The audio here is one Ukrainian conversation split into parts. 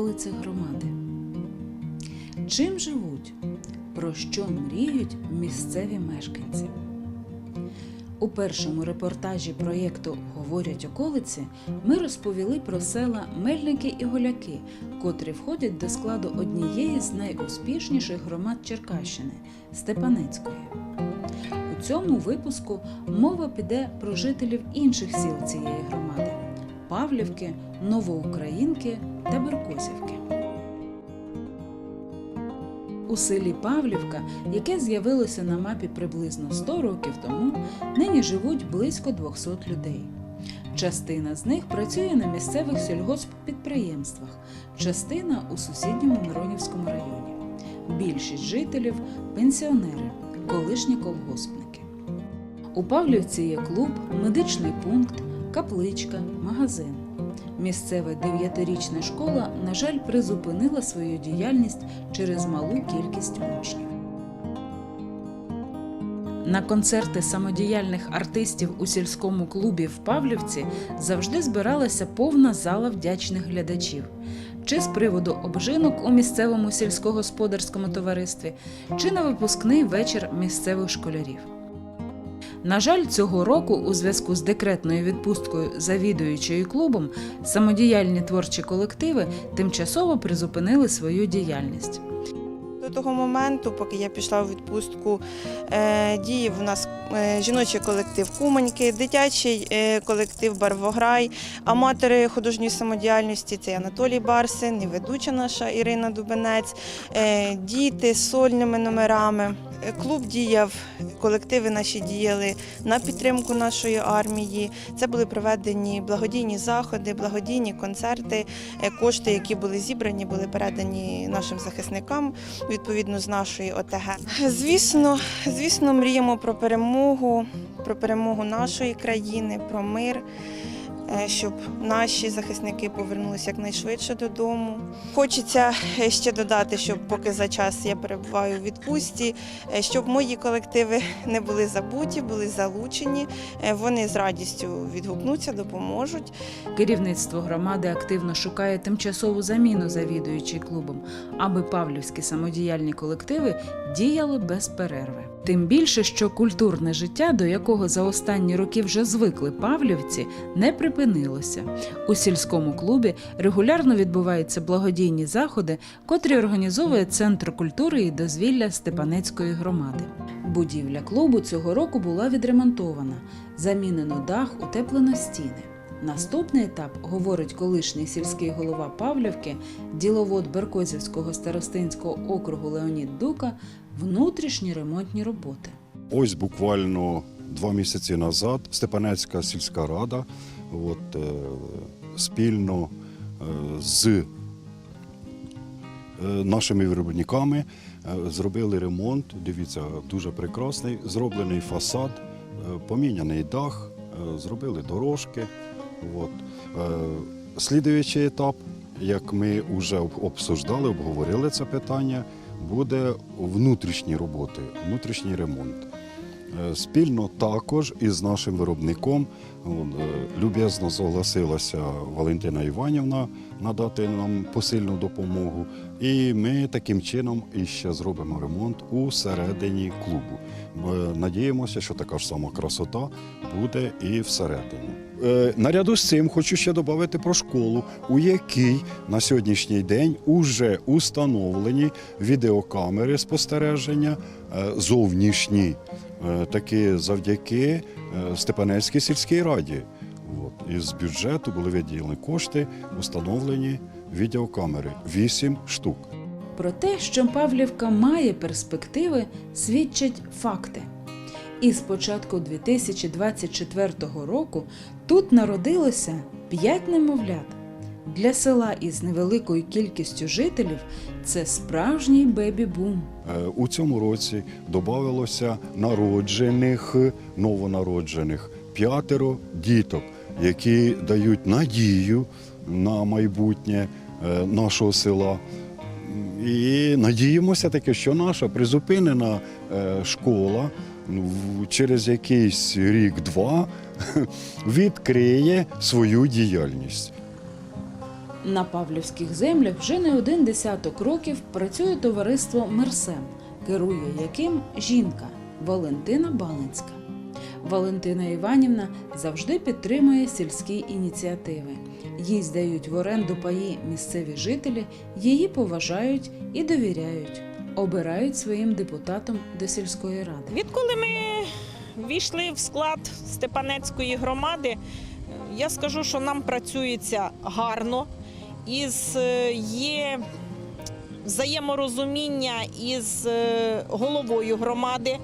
околицях громади. Чим живуть? Про що мріють місцеві мешканці? У першому репортажі проєкту Говорять околиці ми розповіли про села Мельники і Голяки, котрі входять до складу однієї з найуспішніших громад Черкащини Степанецької. У цьому випуску мова піде про жителів інших сіл цієї громади Павлівки, Новоукраїнки та Беркосівки. У селі Павлівка, яке з'явилося на мапі приблизно 100 років тому, нині живуть близько 200 людей. Частина з них працює на місцевих сільгосппідприємствах, частина у сусідньому Миронівському районі. Більшість жителів пенсіонери, колишні колгоспники. У Павлівці є клуб, медичний пункт, капличка, магазин. Місцева дев'ятирічна школа, на жаль, призупинила свою діяльність через малу кількість учнів. На концерти самодіяльних артистів у сільському клубі в Павлівці завжди збиралася повна зала вдячних глядачів. Чи з приводу обжинок у місцевому сільськогосподарському товаристві, чи на випускний вечір місцевих школярів. На жаль, цього року, у зв'язку з декретною відпусткою завідуючої клубом, самодіяльні творчі колективи тимчасово призупинили свою діяльність. Того моменту, поки я пішла у відпустку, е, діяв у нас е, жіночий колектив Куманьки, дитячий е, колектив Барвограй, аматори художньої самодіяльності це Анатолій Барсин і ведуча наша Ірина Дубенець, діти з сольними номерами. Клуб діяв, колективи наші діяли на підтримку нашої армії. Це були проведені благодійні заходи, благодійні концерти. Кошти, які були зібрані, були передані нашим захисникам відповідно з нашої ОТГ. Звісно, звісно, мріємо про перемогу, про перемогу нашої країни, про мир. Е, Щоб наші захисники повернулися якнайшвидше додому. Хочеться е, ще додати, щоб поки за час я перебуваю у відпустці, е, щоб мої колективи не були забуті, були залучені. Вони з радістю відгукнуться, допоможуть. Керівництво громади активно шукає тимчасову заміну завідуючій клубом, аби павлівські самодіяльні колективи діяли без перерви. Тим більше, що культурне життя, до якого за останні роки вже звикли павлівці, не припинилося. У сільському клубі регулярно відбуваються благодійні заходи, котрі організовує Центр культури і дозвілля Степанецької громади. Будівля клубу цього року була відремонтована, замінено дах, утеплено стіни. Наступний етап, говорить колишній сільський голова Павлівки, діловод Беркозівського старостинського округу Леонід Дука, внутрішні ремонтні роботи. Ось буквально два місяці назад Степанецька сільська рада от, е, спільно е, з е, нашими виробниками зробили ремонт. Дивіться, дуже прекрасний. Зроблений фасад, поміняний дах, зробили дорожки. От. Слідуючий етап, як ми вже обсуждали, обговорили це питання, буде внутрішні роботи, внутрішній ремонт. Е, Спільно також із нашим виробником е, люб'язно согласилася Валентина Іванівна надати нам посильну допомогу. І ми таким чином іще зробимо ремонт у середині клубу. Е, Надіємося, що така ж сама красота буде і всередині. Е, Наряду з цим хочу ще додати про школу, у якій на сьогоднішній день уже установлені відеокамери спостереження зовнішні, таки завдяки е, Степанецькій сільській раді. От. Із бюджету були виділені кошти, установлені відеокамери. Вісім штук. Про те, що Павлівка має перспективи, свідчать факти. І з початку 2024 року тут народилося 5 немовлят. Для села із невеликою кількістю жителів це справжній бебі-бум. Е, У цьому році додавалося народжених, новонароджених п'ятеро діток, які дають надію на майбутнє е, нашого села. І надіємося таки, що наша призупинена е, школа ну, через якийсь рік-два відкриє свою діяльність. На Павлівських землях вже не один десяток років працює товариство Мерсем, керує яким жінка Валентина Балинська. Валентина Іванівна завжди підтримує сільські ініціативи. Їй здають в оренду паї місцеві жителі, її поважають і довіряють, обирають своїм депутатом до сільської ради. Відколи ми війшли в склад Степанецької громади, я скажу, що нам працюється гарно, із е, є взаєморозуміння із е, головою громади.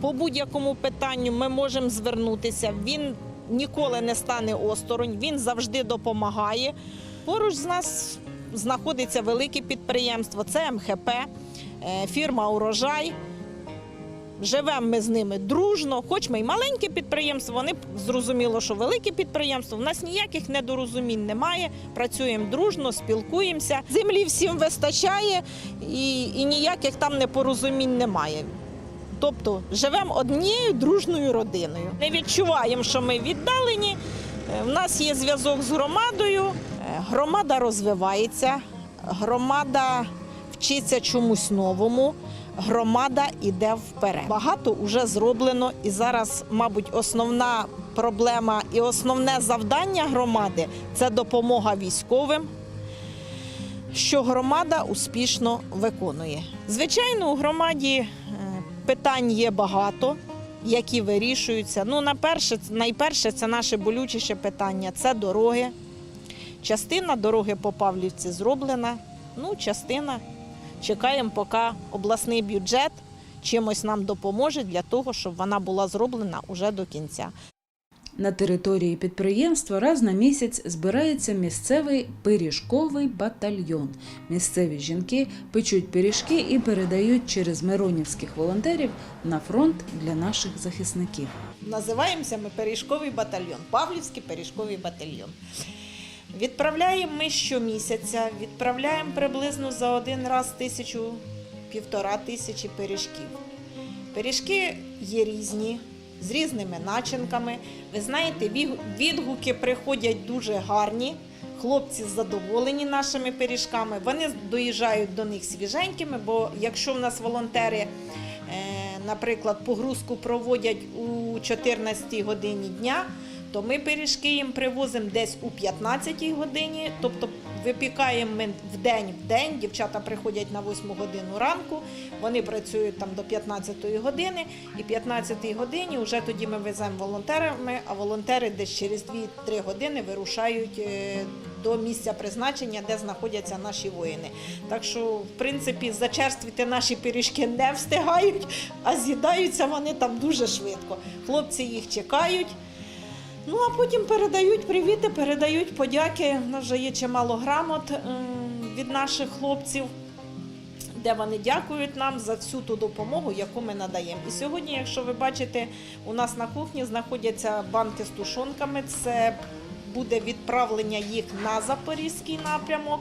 По будь-якому питанню ми можемо звернутися. Він ніколи не стане осторонь, він завжди допомагає. Поруч з нас знаходиться велике підприємство, це МХП, е, фірма Урожай. Живемо ми з ними дружно, хоч ми й маленьке підприємство, вони зрозуміло, що велике підприємство. У нас ніяких недорозумінь немає. Працюємо дружно, спілкуємося. Землі всім вистачає і, і ніяких там непорозумінь немає. Тобто живемо однією дружною родиною. Не відчуваємо, що ми віддалені. У нас є зв'язок з громадою. Е, Громада розвивається, громада вчиться чомусь новому. Громада йде вперед. Багато вже зроблено, і зараз, мабуть, основна проблема і основне завдання громади це допомога військовим, що громада успішно виконує. Звичайно, у громаді е, питань є багато, які вирішуються. Ну, на перше, найперше, це наше болючіше питання це дороги. Частина дороги по Павлівці зроблена, ну, частина чекаємо, поки обласний бюджет чимось нам допоможе для того, щоб вона була зроблена уже до кінця. На території підприємства раз на місяць збирається місцевий пиріжковий батальйон. Місцеві жінки печуть пиріжки і передають через миронівських волонтерів на фронт для наших захисників. Називаємося ми пиріжковий батальйон, Павлівський пиріжковий батальйон. Відправляємо ми щомісяця, відправляємо приблизно за один раз тисячу, півтора тисячі пиріжків. Пиріжки є різні, з різними начинками. Ви знаєте, відгуки приходять дуже гарні. Хлопці задоволені нашими пиріжками. Вони доїжджають до них свіженькими, бо якщо в нас волонтери, е, наприклад, погрузку проводять у 14 годині дня, то ми пиріжки їм привозимо десь у 15 годині, тобто випікаємо ми в день в день. Дівчата приходять на 8 годину ранку, вони працюють там до 15 години, і 15 годині вже тоді ми веземо волонтерами, а волонтери десь через 2-3 години вирушають е, до місця призначення, де знаходяться наші воїни. Так що, в принципі, зачерствіти наші пиріжки не встигають, а з'їдаються вони там дуже швидко. Хлопці їх чекають. Ну а потім передають привіти, передають подяки. У нас вже є чимало грамот ем, від наших хлопців, де вони дякують нам за всю ту допомогу, яку ми надаємо. І сьогодні, якщо ви бачите, у нас на кухні знаходяться банки з тушонками. Це буде відправлення їх на запорізький напрямок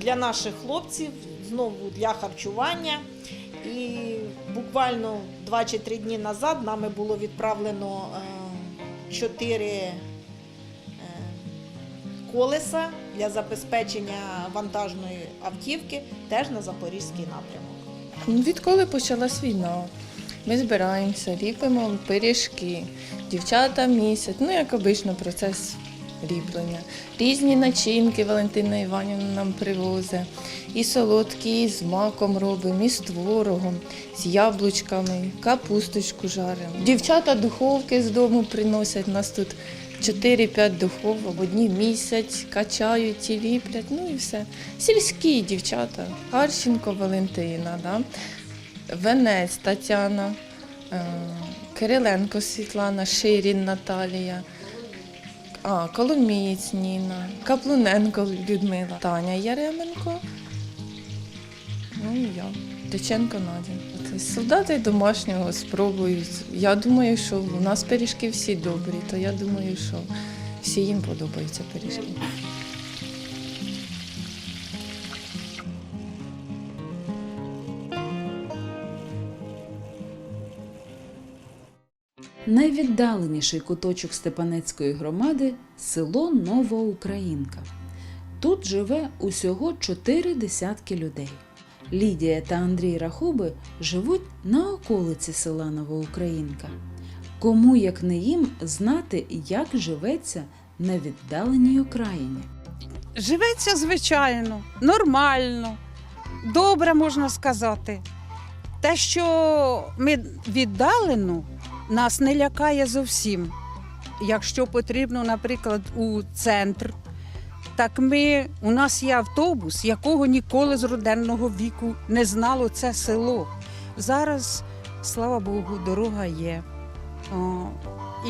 для наших хлопців, знову для харчування. І буквально 2 чи 3 дні назад нами було відправлено е, чотири е, колеса для забезпечення вантажної автівки теж на запорізький напрямок. Ну, Відколи почалась війна, ми збираємося, ліпимо пиріжки, дівчата місяць, ну як обично, процес ліплення. Різні начинки Валентина Іванівна нам привозить. І солодкі, і з маком робимо, і з творогом, з яблучками, капусточку жаримо. Дівчата духовки з дому приносять. У нас тут 4-5 духовок, одні місяць, качають і ліплять, ну і все. Сільські дівчата. Харченко Валентина, да? Венець Тетяна, е, Кириленко Світлана, Ширін Наталія, а, Коломієць Ніна, Каплуненко Людмила, Таня Яременко, ну і я, Деченко Надя. Солдати домашнього спробують. Я думаю, що у нас пиріжки всі добрі, то я думаю, що всі їм подобаються пиріжки. Найвіддаленіший куточок Степанецької громади село Новоукраїнка. Тут живе усього чотири десятки людей. Лідія та Андрій Рахуби живуть на околиці села Новоукраїнка. Кому, як не їм, знати, як живеться на віддаленій окраїні. Живеться звичайно, нормально, добре можна сказати. Те, що ми віддалено, нас не лякає зовсім. Якщо потрібно, наприклад, у центр, так ми, у нас є автобус, якого ніколи з роденного віку не знало це село. Зараз, слава Богу, дорога є. О,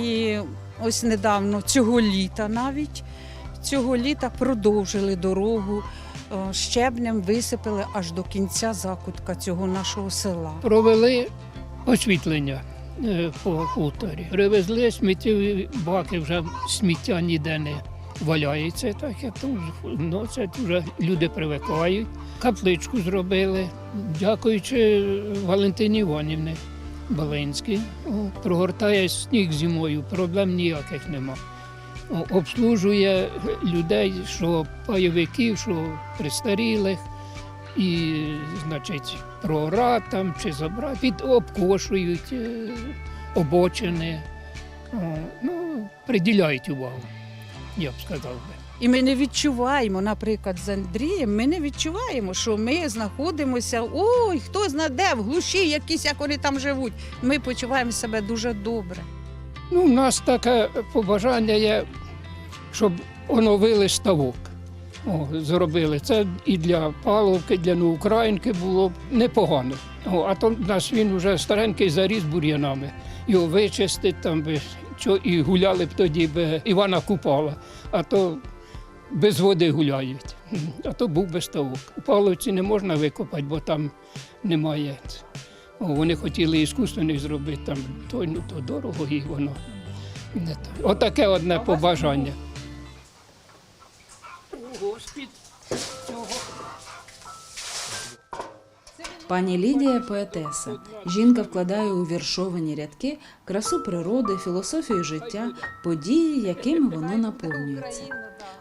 і ось недавно, цього літа навіть, цього літа продовжили дорогу, щебнем висипали аж до кінця закутка цього нашого села. провели освітлення по хуторі. Привезли сміттєві баки, вже сміття ніде не валяється, так як носять, вже люди привикають. Капличку зробили, дякуючи Валентині Іванівні Балинській. Прогортає сніг зимою, проблем ніяких нема. Обслужує людей, що пайовиків, що пристарілих і, значить, прорад там чи забрати, під обкошують е, обочини. Ну, приділяють увагу, я б сказав би. І ми не відчуваємо, наприклад, з Андрієм, ми не відчуваємо, що ми знаходимося, ой, хто зна де, в глуші якісь, як вони там живуть. Ми почуваємо себе дуже добре. Ну, у нас таке побажання є, щоб оновили ставок. О, зробили. Це і для Павловки, для Новоукраїнки було б непогано. О, а то в нас він вже старенький заріс бур'янами. Його вичистить там би, що і гуляли б тоді би Івана Купала, а то без води гуляють. А то був би ставок. У Павловці не можна викопати, бо там немає. О, вони хотіли іскусственний зробити там, то, ну, то дорого і воно. Отаке одне побажання. Пані Лідія поетеса. Жінка вкладає у віршовані рядки красу природи, філософію життя, події, якими воно наповнюється.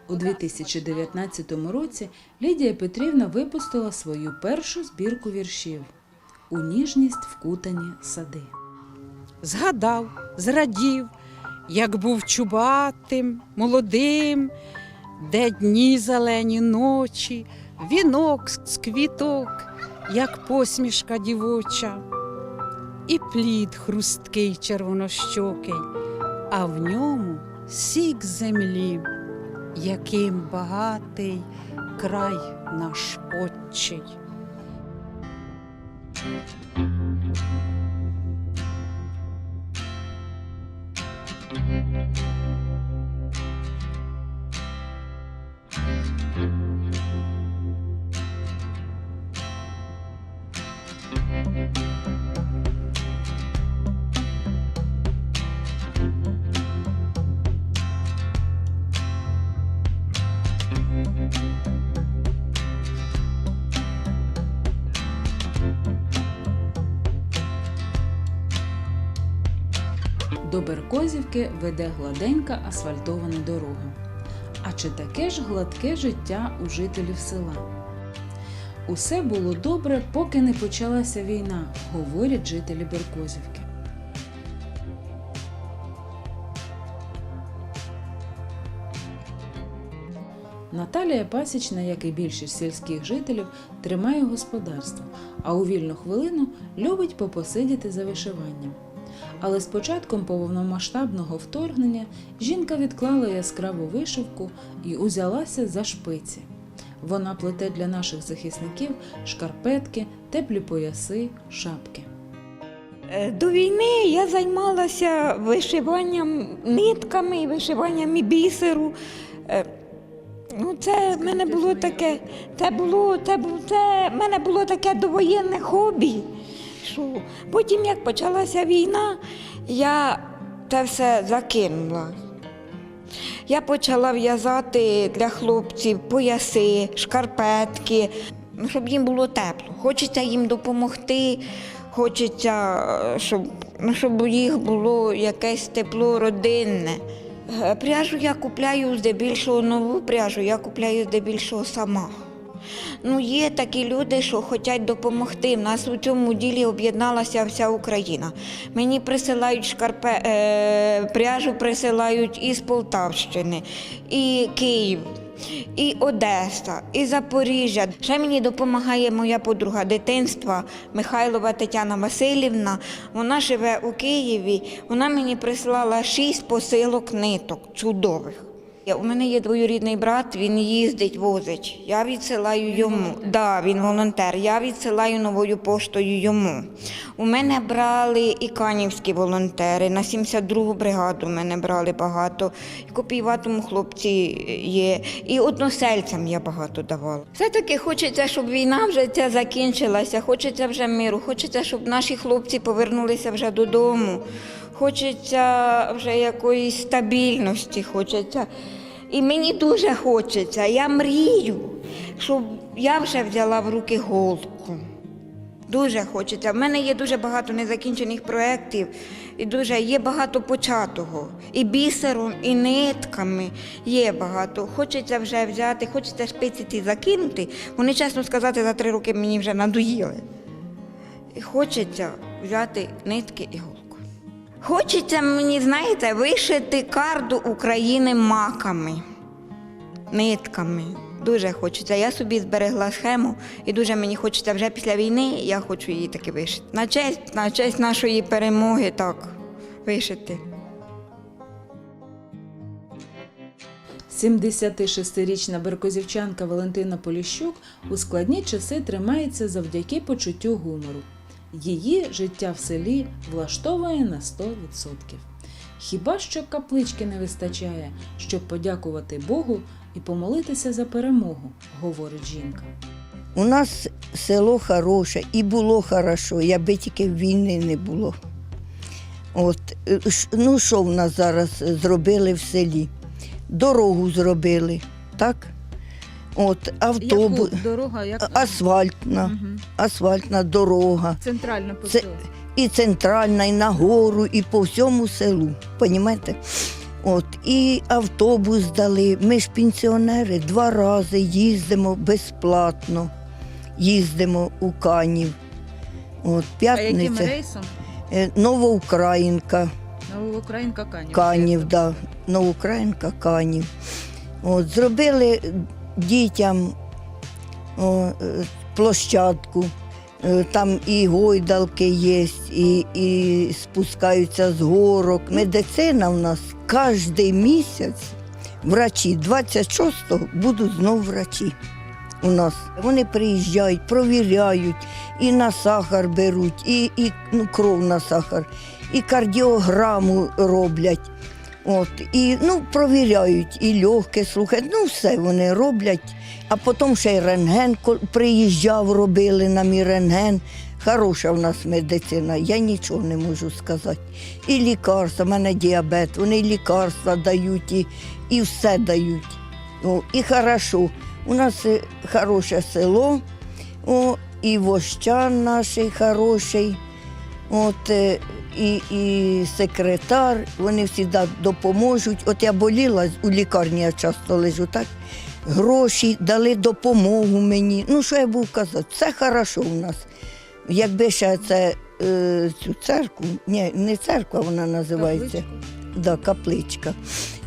У 2019 році Лідія Петрівна випустила свою першу збірку віршів у ніжність вкутані сади. Згадав, зрадів, як був чубатим, молодим, де дні зелені ночі, вінок з квіток, як посмішка дівоча, і плід хрусткий червонощокий, а в ньому сік землі, яким багатий край наш отчий. Беркозівки веде гладенька асфальтована дорога. А чи таке ж гладке життя у жителів села? Усе було добре, поки не почалася війна, говорять жителі Беркозівки. Наталія Пасічна, як і більшість сільських жителів, тримає господарство, а у вільну хвилину любить попосидіти за вишиванням. Але з початком повномасштабного вторгнення жінка відклала яскраву вишивку і узялася за шпиці. Вона плете для наших захисників шкарпетки, теплі пояси, шапки. Е, До війни я займалася вишиванням нитками, вишиванням і бісеру. Е, Ну, це в мене було таке, це було, це, це мене було таке довоєнне хобі. Що потім, як почалася війна, я це все закинула. Я почала в'язати для хлопців пояси, шкарпетки, щоб їм було тепло. Хочеться їм допомогти, хочеться, е, щоб, ну, щоб у їх було якесь тепло родинне. Е, Пряжу я купляю здебільшого нову пряжу, я купляю здебільшого сама. Ну, є такі люди, що хочуть допомогти. В нас у цьому ділі об'єдналася вся Україна. Мені присилають шкарпе, е, пряжу присилають із Полтавщини, і Київ, і Одеса, і Запоріжжя. Ще мені допомагає моя подруга дитинства Михайлова Тетяна Васильівна. Вона живе у Києві. Вона мені прислала шість посилок ниток чудових. У мене є двоюрідний брат, він їздить, возить. Я відсилаю йому. Да, він волонтер. Я відсилаю новою поштою йому. У мене брали і канівські волонтери. На 72-гу бригаду мене брали багато. І копіюватому хлопці є. І односельцям я багато давала. Все-таки хочеться, щоб війна вже ця закінчилася, хочеться вже миру, хочеться, щоб наші хлопці повернулися вже додому. Хочеться вже якоїсь стабільності, хочеться. І мені дуже хочеться. Я мрію, щоб я вже взяла в руки голку. Дуже хочеться. В мене є дуже багато незакінчених проєктів, і дуже є багато початого. І бісером, і нитками є багато. Хочеться вже взяти, хочеться шпиці ці закинути. Вони, чесно сказати, за три роки мені вже надоїли. І хочеться взяти нитки і голку. Хочеться мені, знаєте, вишити карду України маками, нитками. Дуже хочеться. Я собі зберегла схему, і дуже мені хочеться вже після війни, я хочу її таки вишити. На честь, на честь нашої перемоги так вишити. 76-річна беркозівчанка Валентина Поліщук у складні часи тримається завдяки почуттю гумору. Її життя в селі влаштовує на 100%. Хіба що каплички не вистачає, щоб подякувати Богу і помолитися за перемогу, говорить жінка. У нас село хороше і було хорошо, якби тільки війни не було. От, е, ну що в нас зараз зробили в селі? Дорогу зробили, так? От, автобус, дорога, як асфальтна, асфальтна дорога. центральна Це і центральна, і на гору, і по всьому селу. Понімаєте? От, і автобус дали. Ми ж пенсіонери два рази їздимо безплатно. Їздимо у Канів. От, п'ятниця. рейсом? Е, Новоукраїнка, Новоукраїнка Канів. Канів, да. Новоукраїнка Канів. От, зробили дітям е, площадку. Е, Там і гойдалки є, і, і спускаються з горок. Медицина в нас кожен місяць врачі. 26-го будуть знов врачі у нас. Вони приїжджають, провіряють, і на сахар беруть, і, і ну, кров на сахар, і кардіограму роблять. От, і ну, провіряють, і легке слухають, ну все вони роблять. А потім ще й рентген приїжджав, робили нам і рентген. Хороша в нас медицина, я нічого не можу сказати. І лікарства, в мене діабет, вони лікарства дають, і, і все дають. О, і хорошо. У нас е, хороше село, о, і вощан наш хороший. От, е, і, і секретар, вони завжди допоможуть. От я боліла у лікарні, я часто лежу, так? Гроші дали допомогу мені. Ну, що я буду казати? Все хорошо у нас. Якби ще це е, цю церкву, ні, не церква вона називається. Да, капличка.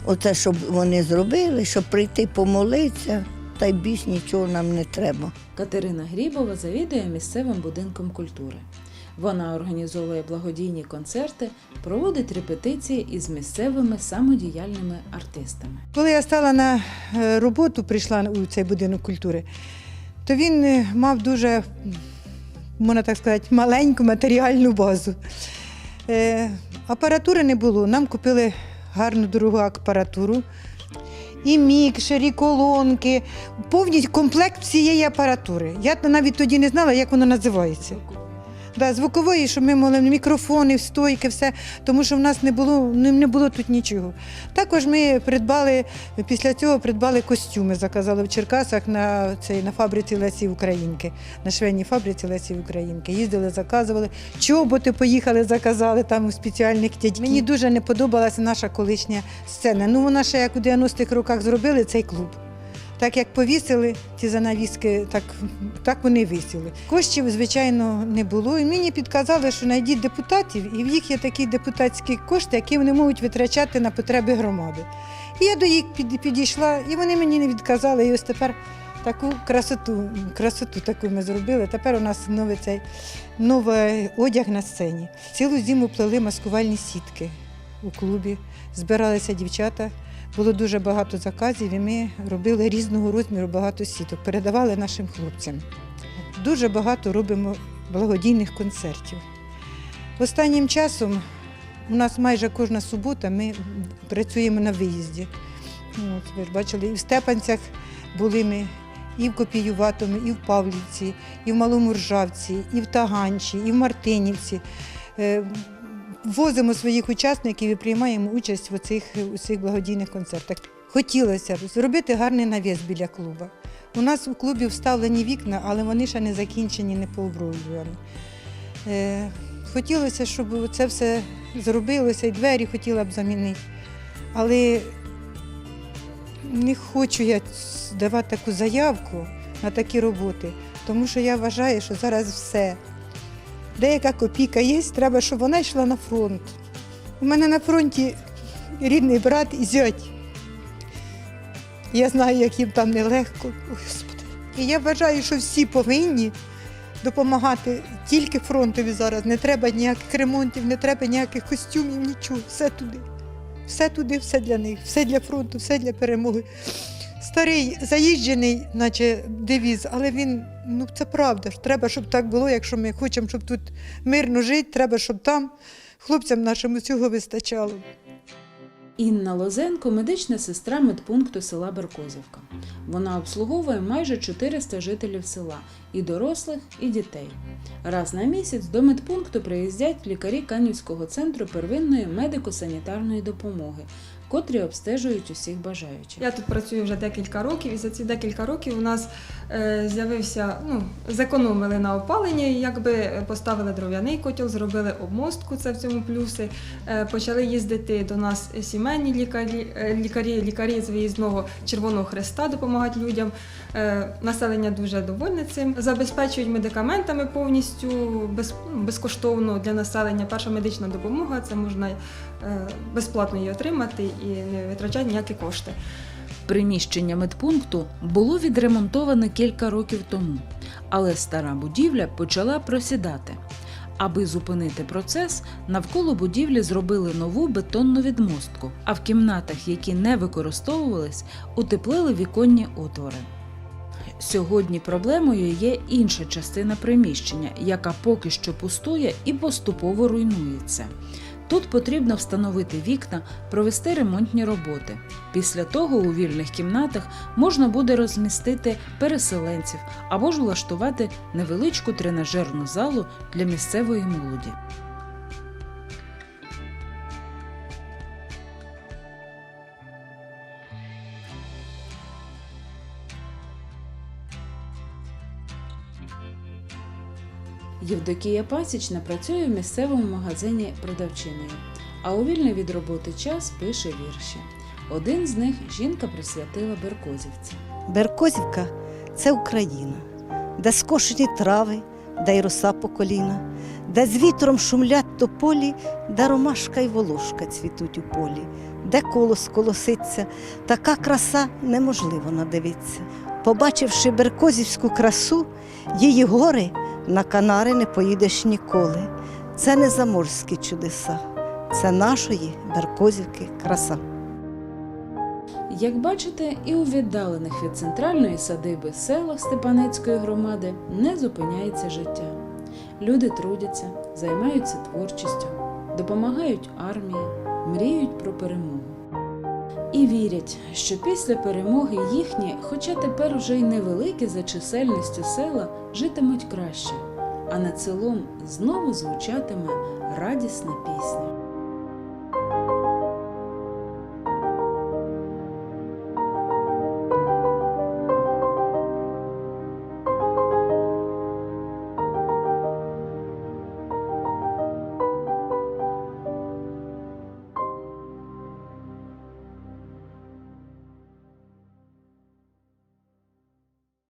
Оце, щоб вони зробили, щоб прийти помолитися, та й більш нічого нам не треба. Катерина Грібова завідує місцевим будинком культури. Вона організовує благодійні концерти, проводить репетиції із місцевими самодіяльними артистами. Коли я стала на е, роботу, прийшла у цей будинок культури, то він е, мав дуже, можна так сказати, маленьку матеріальну базу. Е, Апаратури не було. Нам купили гарну дорогу апаратуру. І мікшер, і колонки, повністю комплект всієї апаратури. Я навіть тоді не знала, як воно називається. Звукової, щоб ми могли мікрофони, стойки, все, тому що в нас не було, не, було тут нічого. Також ми придбали, після цього придбали костюми, заказали в Черкасах на, цей, на фабриці Лесі Українки, на швейній фабриці Лесі Українки. Їздили, заказували. Чоботи поїхали, заказали там у спеціальних дядьків. Мені дуже не подобалася наша колишня сцена. Ну, вона ще як у 90-х роках зробили цей клуб. Так як повісили ці занавіски, так, так вони висіли. Коштів, звичайно, не було. І мені підказали, що знайдіть депутатів, і в їх є такі депутатські кошти, які вони можуть витрачати на потреби громади. І я до їх підійшла, і вони мені не відказали. І ось тепер таку красоту, красоту таку ми зробили. Тепер у нас новий цей новий одяг на сцені. Цілу зиму плели маскувальні сітки у клубі. Збиралися дівчата. Було дуже багато заказів, і ми робили різного розміру багато сіток, передавали нашим хлопцям. Дуже багато робимо благодійних концертів. Останнім часом у нас майже кожна субота ми працюємо на виїзді. От, ви ж бачили, і в Степанцях були ми, і в Копіюватому, і в Павлівці, і в Малому Ржавці, і в Таганчі, і в Мартинівці. Возимо своїх учасників і приймаємо участь в оцих, у цих благодійних концертах. Хотілося б зробити гарний навіс біля клубу. У нас у клубі вставлені вікна, але вони ще не закінчені, не пооброблювані. Е, хотілося, щоб це все зробилося, і двері хотіла б замінити. Але не хочу я давати таку заявку на такі роботи, тому що я вважаю, що зараз все. Деяка копійка є, треба, щоб вона йшла на фронт. У мене на фронті рідний брат і зять. Я знаю, як їм там нелегко. Господи. І я вважаю, що всі повинні допомагати тільки фронтові зараз. Не треба ніяких ремонтів, не треба ніяких костюмів, нічого. Все туди. Все туди, все для них, все для фронту, все для перемоги. Старий заїжджений, наче девіз, але він, ну це правда. Треба, щоб так було. Якщо ми хочемо, щоб тут мирно жити, треба, щоб там хлопцям нашим цього вистачало. Інна Лозенко медична сестра медпункту села Беркозівка. Вона обслуговує майже 400 жителів села і дорослих, і дітей. Раз на місяць до медпункту приїздять лікарі Канівського центру первинної медико-санітарної допомоги, котрі обстежують усіх бажаючих. Я тут працюю вже декілька років, і за ці декілька років у нас е, з'явився, ну, зекономили на опаленні, якби поставили дров'яний котел, зробили обмостку, це в цьому плюси. Е, почали їздити до нас сімейні лікарі, е, лікарі, лікарі з виїзного Червоного Хреста допомагати людям. Е, населення дуже довольне цим. Забезпечують медикаментами повністю без, ну, безкоштовно для населення. Перша медична допомога це можна е, безплатно її отримати і не витрачати ніякі кошти. Приміщення медпункту було відремонтоване кілька років тому, але стара будівля почала просідати. Аби зупинити процес, навколо будівлі зробили нову бетонну відмостку, а в кімнатах, які не використовувались, утеплили віконні отвори. Сьогодні проблемою є інша частина приміщення, яка поки що пустує і поступово руйнується. Тут потрібно встановити вікна, провести ремонтні роботи. Після того у вільних кімнатах можна буде розмістити переселенців або ж влаштувати невеличку тренажерну залу для місцевої молоді. Євдокія Пасічна працює в місцевому магазині продавчиною, а у вільний від роботи час пише вірші. Один з них жінка присвятила Беркозівці. Беркозівка це Україна, де скошені трави, де й роса по коліна, де з вітром шумлять тополі, де ромашка й волошка цвітуть у полі, де колос колоситься, така краса неможливо надивитися. Побачивши беркозівську красу, її гори на Канари не поїдеш ніколи. Це не заморські чудеса, це нашої Беркозівки краса. Як бачите, і у віддалених від центральної садиби селах Степанецької громади не зупиняється життя. Люди трудяться, займаються творчістю, допомагають армії, мріють про перемогу. І вірять, що після перемоги їхні, хоча тепер уже й невеликі за чисельністю села, житимуть краще, а над селом знову звучатиме радісна пісня.